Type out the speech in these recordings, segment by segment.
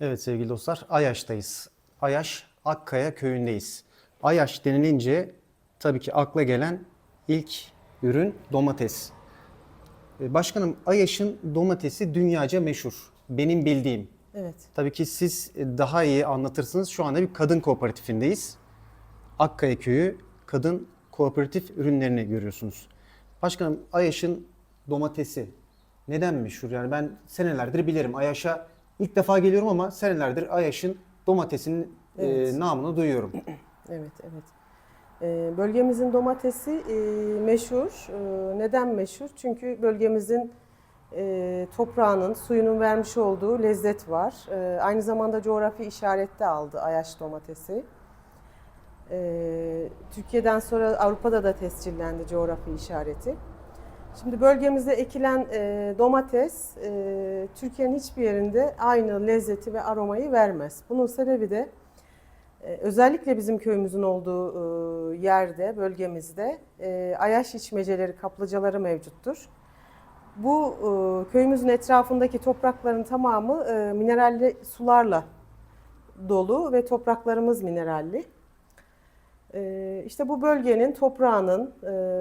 Evet sevgili dostlar, Ayaş'tayız. Ayaş, Akkaya köyündeyiz. Ayaş denilince tabii ki akla gelen ilk ürün domates. Ee, Başkanım, Ayaş'ın domatesi dünyaca meşhur. Benim bildiğim. Evet. Tabii ki siz daha iyi anlatırsınız. Şu anda bir kadın kooperatifindeyiz. Akkaya Köyü kadın kooperatif ürünlerini görüyorsunuz. Başkanım Ayaş'ın domatesi neden meşhur? Yani ben senelerdir bilirim. Ayaş'a ilk defa geliyorum ama senelerdir Ayaş'ın domatesinin e, Evet. namını duyuyorum. Evet, evet. Ee, bölgemizin domatesi e, meşhur. Ee, neden meşhur? Çünkü bölgemizin e, toprağının, suyunun vermiş olduğu lezzet var. Ee, aynı zamanda coğrafi işarette aldı Ayaş domatesi. Ee, Türkiye'den sonra Avrupa'da da tescillendi coğrafi işareti. Şimdi bölgemizde ekilen e, domates e, Türkiye'nin hiçbir yerinde aynı lezzeti ve aromayı vermez. Bunun sebebi de ee, Özellikle bizim köyümüzün olduğu e, yerde, bölgemizde e, ayaş içmeceleri, kaplıcaları mevcuttur. Bu e, köyümüzün etrafındaki toprakların tamamı e, mineralli sularla dolu ve topraklarımız mineralli. E, İşte bu bölgenin toprağının,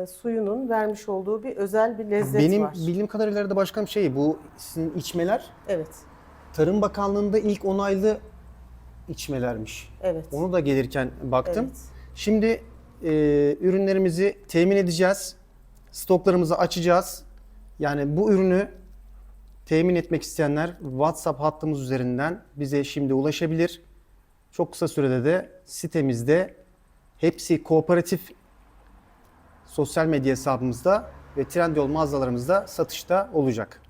e, suyunun vermiş olduğu bir özel bir lezzet Benim var. bildiğim kadarıyla da başkanım şey bu sizin içmeler Evet, Tarım Bakanlığı'nda ilk onaylı içmelermiş. evet. Onu da gelirken baktım. Evet. Şimdi e, ürünlerimizi temin edeceğiz. Stoklarımızı açacağız. Yani bu ürünü temin etmek isteyenler WhatsApp hattımız üzerinden bize şimdi ulaşabilir. Çok kısa sürede de sitemizde hepsi kooperatif sosyal medya hesabımızda ve Trendyol mağazalarımızda satışta olacak.